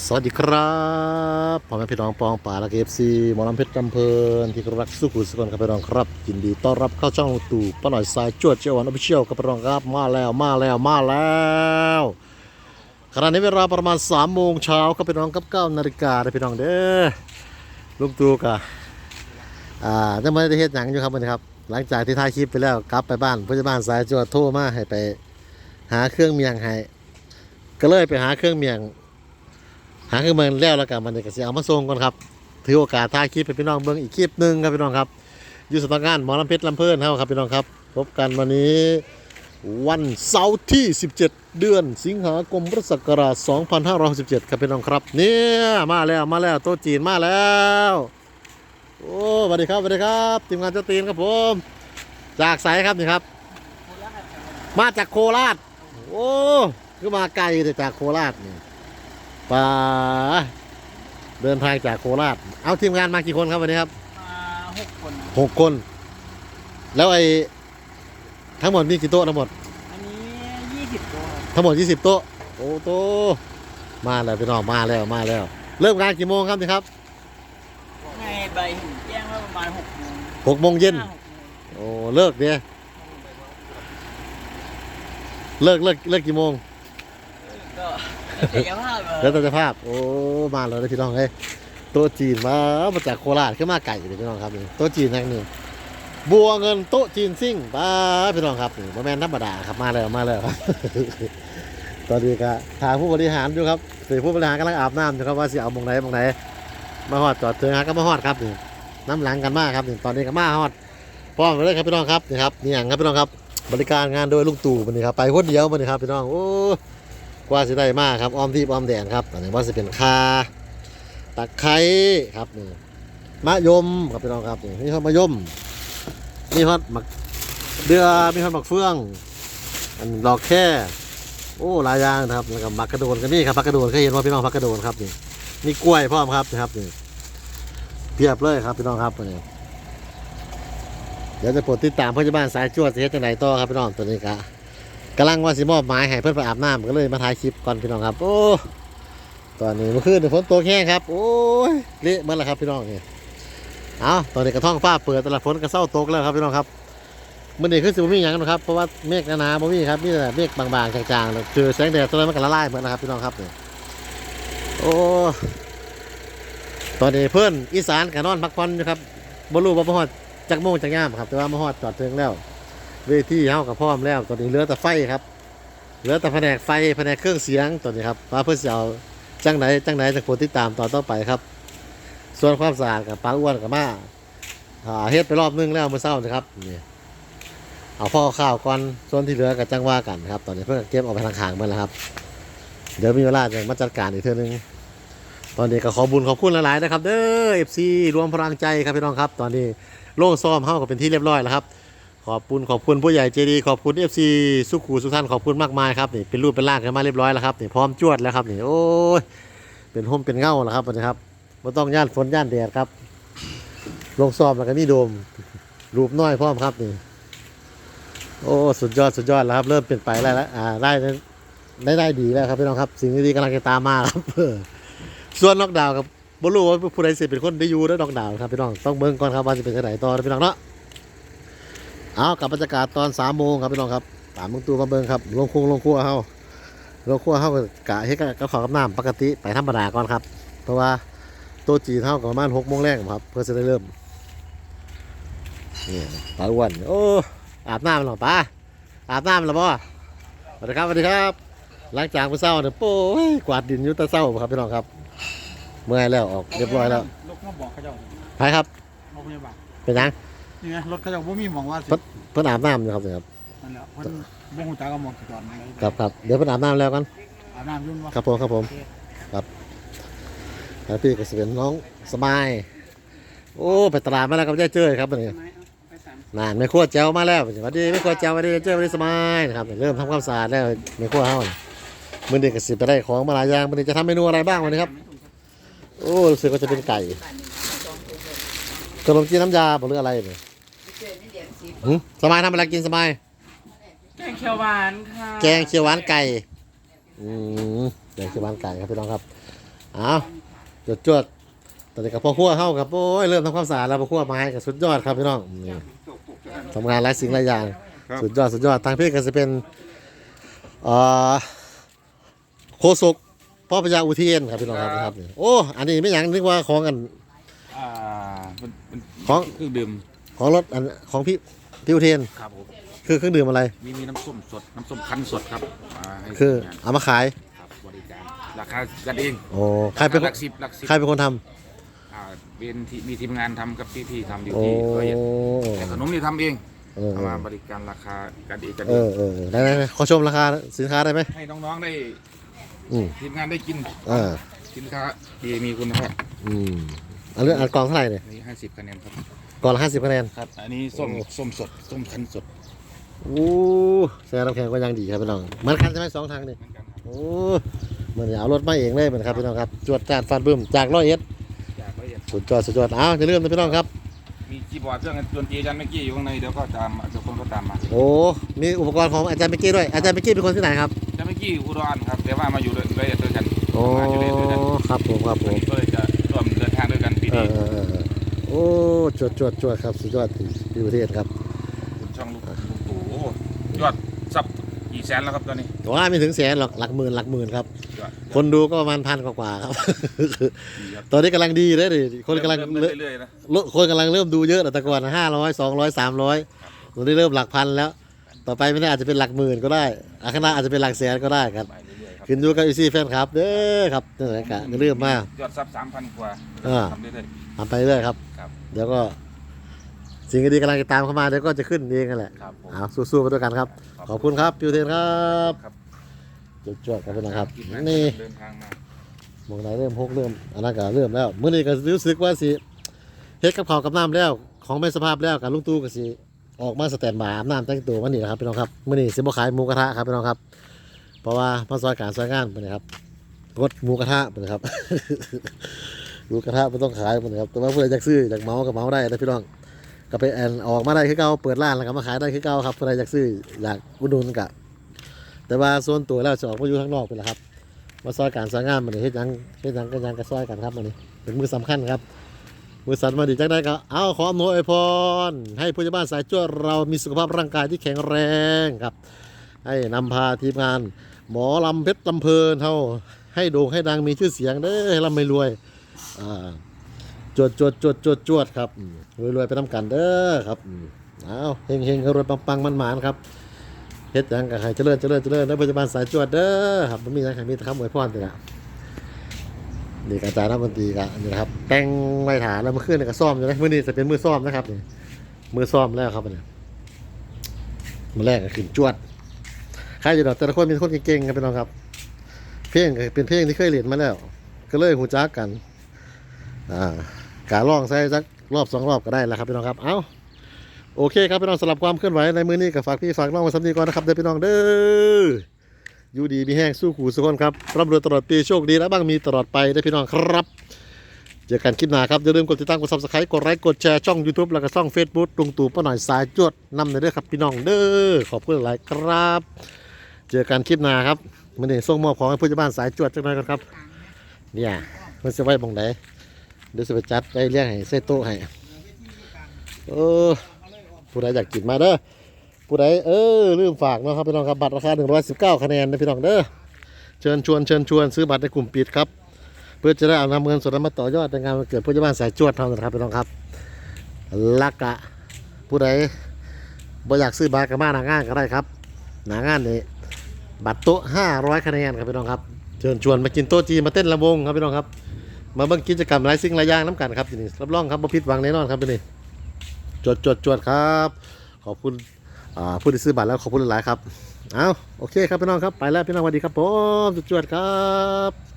สวัสดีครับพ่อแม่พี่น้องปองป่าละเอฟซีมอลำเพชรจำเพลินที่รักสุขุสุขนครับพี่น้องครับยินดีต้อนรับเข้าช่องตู่ป้าหน่อยสายจวดเจ้าวันอภิเชียวครับพี่น้องครับมาแล้วมาแล้วมาแล้วขณะนี้เวลาประมาณ3ามโมงเช้าครับพี่น้องครับ9นาฬิกาเลยพี่น้องเด้อลุงตู่กะอ่าจะไม่ได้เฮ็ดหยังอยู่ครับวันนี้ครับ หลังจากที่ถ่ายคลิปไปแล้วกลับไปบ้านผู้ใหญ่บ้านสายจวดโทรมาให้ไป หาเครื่องเมียงให้ก็เลยไปหาเครื่องเมียง หาเครื่องมือแล้วแล้วกันมันจะเสียเอามาส่งก่อนครับ ถือโอกาสถ่ายคลิปให้พี่น้องเบิ่งอีกคลิปหนึ่งครับพี่น้องครับอยู่สำนักงานหมอลำเพชรลำเพลินเฮาครับพี่น้องครับ พบกันวันนี้วันเสาร์ที่ 17 เดือนสิงหาคมพุทธศักราช 2567 ครับพี่น้องครับ เนี่ยมาแล้วมาแล้วโต๊ะจีนมาแล้ว โอ้สวัสดีครับสวัสดีครับทีมงานเจ้าตีนครับผม จากไสครับนี่ครับ มาจากโคราช โอ้คือมาไกลแต่จากโคราชนี่ ป่าเดินทางจากโคราช เอาทีมงานมากี่คนครับวันนี้ครับมาหกคนหกคน แล้วไอ้ทั้งหมดมีกี่โต๊ะทั้งหมด อันนี้ยี่สิบตัวครับทั้งหมด20โต๊ะ โอ้โตะมาแล้วพี่น้องมาแล้วมาแล้ว เริ่มงานกี่โมงครับนี่ครับในใบเห็นแจ้งว่าประมาณหกโมงหกโมงเย็น ห้าหกโมงโอ้เลิกเนี่ยเลิกเลิกเลิกกี่โมง ก็เสียภาพเหรอแล้วแต่สภาพ โอ้มาแล้วนะพี่น้องเอ้ยโต๊ะจีนมามาจากโคราชขึ้นมาไก่เลยพี่น้องครับนี่โต๊ะจีนแห่งหนึ่งบัวเงินโต๊ะจีนซิ่งป้าพี่น้องครับนี่บ่แม่นธรรมดาครับมาแล้วมาแล้วครับตอนนี้ก็ทางผู้บริหารอยู่ครับสี่ผู้บริหารกำลังอาบน้ำอยู่ครับว่าสิเอาหมองไหนหมองไหนมาฮอดจอดเถิงฮะก็มาฮอดครับนี่น้ำหลังกันมากครับนี่ตอนนี้ก็มาฮอดพร้อมกันเลยครับพี่น้องครับนี่ครับนี่อย่างครับพี่น้องครับบริการงานโดยลุงตู่วันนี้ครับไปคนเดียววันนี้ครับพี่น้องโอ้ กว่าสิได้มากครับอ้อมที่อ้อมแดนครับอันนี้ว่าจะเป็นคาตะไคร้ครับนี่มะยมครับพี่น้องครับนี่มีฮอดมะยมมีฮอดหมักเดือมีฮอดหมักเฟือง อันดอกแค่โอ้หลายอย่างนะครับแล้วก็มักกระโดนก็มีครับผักกระโดนเคยเห็นว่าพี่น้องผักกระโดนครับนี่มีกล้วยพร้อมครับนะครับนี่เพียบเลยครับพี่น้องครับตัวนี้เดี๋ยวจะโปรดติดตามพยาบ้าลสายจวดสิเฮ็ดจังไดต่อครับพี่น้องตัวนี้ครับ กำลังว่าสิมอบหมายให้เพื่อนไปอาบน้ำก็เลยมาถ่ายคลิปก่อนพี่น้องครับ โอ้ตอนนี้เมื่อคืนฝนตกแห้งครับ โอ้ยเละมันแล้วครับพี่น้องนี่เอาตอนนี้กระท่องฟ้าเปิดตลาดฝนกระเซ้าตกแล้วครับพี่น้องครับมื่อนี้คือสิบมีอย่างนะครับเพราะว่าเมฆหนาๆบ่มีครับมีแต่เมฆบางๆจางๆแล้วคือแสงแดดตอนนั้นมันก็ละลายเหมือนนะครับพี่น้องครับนี่โอ้ตอนนี้เพื่อนอีสานกับนอนพักผ่อนอยู่ครับบรู้ว่ามาฮอดจักโมงจักยามครับ แต่ว่ามาฮอดจอดถึงแล้ว เวทีเฮากับพร้อมแล้วตอนนี้เหลือแต่ไฟครับเหลือแต่แผนกไฟแผนกเครื่องเสียงตอนนี้ครับว่าเพื่อจะเอาจังไหนจังไหนจะโปรติดตามตอนต่อไปครับ ส่วนความสะอาดกับปลาอ้วนกับมาหาเฮ็ดไปรอบนึงแล้วเมื่อเช้านะครับนี่เอาพ่อข้าวก่อนส่วนที่เหลือกับจังว่ากันครับ ตอนนี้เพื่อเก็บออกไปทางขางมันแล้วครับ เดี๋ยวมีเวลาจะมาจัดการอีกเท่านึงตอนนี้ก็ขอบุญขอบคุณหลายๆนะครับ เด้อเอฟซีรวมพลังใจครับพี่น้องครับ ตอนนี้โล่งซ้อมเฮาก็เป็นที่เรียบร้อยแล้วครับ ขอบคุณขอบคุณผู้ใหญ่ใจดีขอบคุณ FC สุขูสุท่านขอบคุณมากมายครับนี่เป็นรูปเป็นร่างกันมาเรียบร้อยแล้วครับนี่พร้อมจวดแล้วครับนี่โอ้ยเป็นห่มเป็นเงาแล้วครับนนี้ครับไม่ต้องย่านฝนย่านแดดครับ ลงซ้อมแล้วก็มีโดม รูปน้อยพร้อมครับนี่โอ้สุดยอดสุดยอดแล้วครับ เริ่มเปลี่ยนไปแล้วละอ่าได้ได้ได้ดีแล้วครับพี่น้องครับ สิ่งดีๆกำลังจะตามมาครับส่วนล็อกดาวครับบรู้ว่าผู้ใดเสิเป็นคนได้อยู่ได้ล็อกดาวครับพี่น้องต้องเบิ่งก่อนครับว่าจะเป็นที่ไหนต่อพี่น้องเนาะ เอากับบรรยากาศตอนสามโมงครับพี่น้องครับตามเมืองตูมาเบิ่งครับลงคงลงครัวเฮาลงครัวเฮาก็กะเฮ็ดกับข้าวกับน้ำปกติไปธรรมดาก่อนครับ เพราะว่าโตัวจีนเท่ากับประมาณหกโมงแรกครับเพื่อจะได้เริ่มนี่ปลาอ้วนโอ้อาบน้ำหรอป้าอาบน้ำหรอบ่สวัสดีครับสวัสดีครับ หลังจากเมื่อเช้าเนี่ยโป้ยกวาดดินอยุตะเช้าครับพี่น้องครับ เมื่อยแล้วออกเรียบร้อยแล้วรถมาบอกเขาเจ้าไปครับโรงพยาบาลเป็นยัง นี่ไงรถเขาเจ้าบ่มีหมองว่าสิเพิ่นอาบน้ำอยู่ครับเนี่ยครับนั่นแหละเพิ่นบ่ฮู้จักก็หมองจอดมาเลยครับครับเดี๋ยวเพิ่นอาบน้ำแล้วกันอาบน้ำยุ่นวะครับผมครับผมครับแล้วพี่ก็จะเป็นน้องสมาย โอ้ไปตลาดมาแล้วครับยายเจ้ยครับวันนี้ไปสามนานไม่ครัวแจ้วมาแล้วสวัสดีไม่ครัวแจ้วสวัสดีเจ้ยสวัสดีสมายนะครับเริ่มทำความสะอาดแล้วไม่ครัวเฮานี่มื้อนี้ก็สิไปได้ของมาหลายอย่างมื้อนี้จะทำเมนูอะไรบ้างวันนี้ครับ โอ้รู้สึกว่าจะเป็นไก่ขนมจีนน้ำยาบ่หรืออะไรเนี่ย หึสมายทำอะไรกินสมาย แกงเขียวหวานค่ะแกงเขียวหวานไก่ อืมแกงเขียวหวานไก่ครับพี่น้องครับ เอาจวดจวดตอนนี้กับพ่อครัวเข้ากับ โอ้ย เริ่มทำความสะอาดแล้วพ่อครัวไม้กับสุดยอดครับพี่น้องนี่ทำงานหลายสิ่งหลายอย่าง ครับ สุดยอด สุดยอด ทางพี่ก็จะเป็นเอ่อโคศกพ่อพญาอุเทนครับพี่น้องครับนะครับนี่โอ้ อันนี้ไม่หยังนึกว่าของกัน อ่าเป็นเป็นของ เครื่องดื่ม ของรถอันของพี่พี่อุเทนครับผมคือเครื่องดื่มอะไร มีมีน้ำส้มสด น้ำส้มคั้นสดครับมาให้คือทีมงานเอามาขายครับบริการราคากันเองโอ้ใครเป็นคหนลักสิบหลักสิบใครเป็นคนทอ่าเป็นที่มีทีมงานทำกับพี่ๆทำอยู่ำโอ้ที่ร้อยเอ็ดแต่ขนมนี่ทำเองเออเอามาบริการราคากันเองกันเอเอองเออเออได้ได้ได้ขอชมราคาสินค้าได้ไหมให้น้องๆได้อืมทีมงานได้กินอ่าสินค้าดีมีคุณภาพอืมอันเรื่องอันกล่องเท่าไหร่เนี่ยนี่ห้าสิบคะแนนครับ กล่องละห้าสิบคะแนน ครับ อันนี้ส้มโอ้ ส้มสดส้มคั้นสดโอ้แซ่น้ำแข็งก็ยังดีครับพี่น้องเหมือนกันใช่ไหมสองทางนี่ เหมือนกันครับโอ้เหมือนเอารถมาเองเลยเหมือนครับพี่น้องครับ จวดจานฟันบึ้มจากร้อยเอ็ดจากร้อยเอ็ดสุดยอดสุดยอดอ้าวอย่าลืมนะพี่น้องครับ มีคีย์บอร์ดเครื่องดนตรีอาจารย์เมื่อกี้อยู่ข้างในเดี๋ยวก็ตามมาเดี๋ยวคนก็ตามมาโอ้มีอุปกรณ์ของอาจารย์เมกกี้ด้วยอาจารย์เมกกี้เป็นคนที่ไหนครับอาจารย์เมื่อกี้อุดรครับแต่ว่ามาอยู่ด้วยด้วยด้วยกันโอ้มาอยู่ด้วยด้วยกันครับผมครับผวันมนี้ก็เลยจะร่วมเดินทางด้วยกันปีเอนี้อเออเออเออโอ้ จวดจวดจวดครับ สุดยอดที่ประเทศครับคุณช่องลูกลูกตู่โอ้ยอดซับกี่แสนแล้วครับตอนนี้ว่าไม่ถึงแสนหรอกหลักหมื่นหลักหมื่นครับยอดคนดูก็ประมาณพันกว่าๆครับ ดีครับตอนนี้กำลังดีเลยดิคนกำลังเริ่มเริ่มเรื่อยๆนะคนกำลังเริ่มดูเยอะแต่ก่อนห้าร้อยสองร้อยสามร้อยตอนนี้เริ่มหลักพันแล้ว ต่อไปไม่แน่อาจจะเป็นหลักหมื่นก็ได้อาคณะอาจจะเป็นหลักแสนก็ได้ครับ ไปเรื่อยๆครับขึ้นอยู่กับอีซี่แฟนครับเด้อครับนี่แหละครับอย่าลืมมาก ยอดซับสามพันกว่าอ่า ทำเรื่อยทำไปเรื่อยครับ ครับ เดี๋ยวก็สิ่งดีๆกำลังจะตามเข้ามาเดี๋ยวก็จะขึ้นเองกันแหละๆครับผม เอาสู้ๆไปด้วยกันครับ ขอบคุณครับพิวเทนครับครับจวดๆกันไปนะครับทีมงานี่เดินทางมามองไหนเริ่มพกเริ่มอันนั้นก็เริ่มแล้วเมื่อนี้ก็รู้สึกว่าสิเฮ็ดกับข้าวกับน้ำแล้ว ของไม่สภาพแล้วกับลุงตู้ก็สิออกมาสแตนบายอาบน้ำแต่งตัวมานี่แหละครับพี่น้องครับเมื่อนี้สิบ่ขายหมูกระทะครับพี่น้องครับ เพราะว่ามาซอยการซอยงานไปนะครับงดหมูกระทะไปนะครับ หมูกระทะไม่ต้องขายไปนะครับแต่ว่าผู้ใดอยากซื้ออยากเมาก็เมาได้นะพี่น้องก็ไปแอนออกมาได้คือเก่าเปิดร้านแล้วก็มาขายได้คือเก่าครับผู้ใดอยากซื้ออยากอุดหนุนกะแต่ว่าส่วนตัวแล้วจะออกมาอยู่ข้างนอกไปแล้วครับ มาซอยการซอยงานมันเฮ็ดยังเฮ็ดยังก็ยังก็ซอยกันครับมันนี่เป็นมือสำคัญครับมือสั่นมาดีจังได้ก็เอาขออำนวยพรให้ผู้ใหญ่บ้านสายจวเรามีสุขภาพร่างกายที่แข็งแรงครับ ให้นำพาทีมงาน หมอลำเพชรลำเพลินเท่าให้โด่งให้ดังมีชื่อเสียงเด้อให้ร่ำให้รวย อ่าจวดจวดจวดจวดจวดครับรวยรวยไปน้ำกันเด้อครับอืมเอาเฮงเฮงรวยปังปังมันหมานครับเฮ็ดยังก็ให้เจริญเจริญเจริญในปัจจุบันสายจวดเด้อครับมันมีหยังให้มีแต่คำอวยพรนี่แหละนี่กอาจาย์นักดนตรีกันนี่นะครับแต่งไว้ฐานแล้วมื่อคืนนี่ก็ซ่อมอยู่นะมือนี้จะเป็นมือซ่อมนะครับนี่มือซ่อมแล้วครับเนี่ยมือแรกก็ขึ้นจวดใครอยู่ดอกแต่ละคนเป็นคนเก่งๆกันพี่น้องครับ เพลงเป็นเพลงที่เคยเรียนมาแล้ว ก็เลยหูจักกัน อ่าการร้องใส่สักรอบสองรอบก็ได้แล้วครับพี่น้องครับ เอ้าโอเคครับพี่น้องสำหรับความเคลื่อนไหวในมือนี้กับฝากพี่ฝากน้องไว้สำนีก่อนนะครับเด้อพี่น้องเด้ออยู่ดีมีแห้งสู้ขู่สุขคนครับร่ำรวยตลอดปีโชคดีและบ้างมีตลอดไปเด้พี่น้องครับเจอกันคลิปหน้าครับอย่าลืมกดติดตามกดซับสไครต์กดไลค์กดแชร์ช่อง YouTube แล้วก็ช่อง Facebook ตรงตู่ป้าหน่อยสายจวดนำเลยเด้อครับพี่น้องเด้อขอบคุณหลายครับ เจอกันคลิปหน้าครับมันนี่ส่งมอบของให้ผู้ใหญ่บ้านสายจวดจังเลยกันครับ เนี่ยมันจะไว้บองไหน เดี๋ยวจะไปจัดได้เรียกให้ใส่โต๊ะให้เออผู้ใดอยากกินมาเด้อผู้ใดเออลืมฝากเนาะครับพี่น้องครับบัตรราคา 119 คะแนนนะพี่น้องเด้อเชิญชวนเชิญชวนซื้อบัตรในกลุ่มปิดครับ เพื่อจะได้เอานำเงินส่วนนั้นมาต่อยอดในงานเกิดผู้ใหญ่บ้านสายจวดเท่านั้นครับพี่น้องครับลักกะผู้ใดบ่อยากซื้อบัตรก็มาหนางานก็ได้ครับหนางานนี้บัตรโต๊ะ500 คะแนนครับพี่น้องครับเชิญชวนมากินโต๊ะจีนมาเต้นระวงครับพี่น้องครับ มาเบิ่งกิจกรรมไลซิ่งหลายอย่างน้ำกันครับทีนี้รับรองครับบ่ผิดหวังแน่นอนครับทีนี้จวดจวดจวดครับ ขอบคุณอ่าผู้ที่ซื้อบัตรแล้วขอบคุณหลายครับ เอาโอเคครับพี่น้องครับไปแล้วพี่น้องสวัสดีครับผมจวดจวดครับ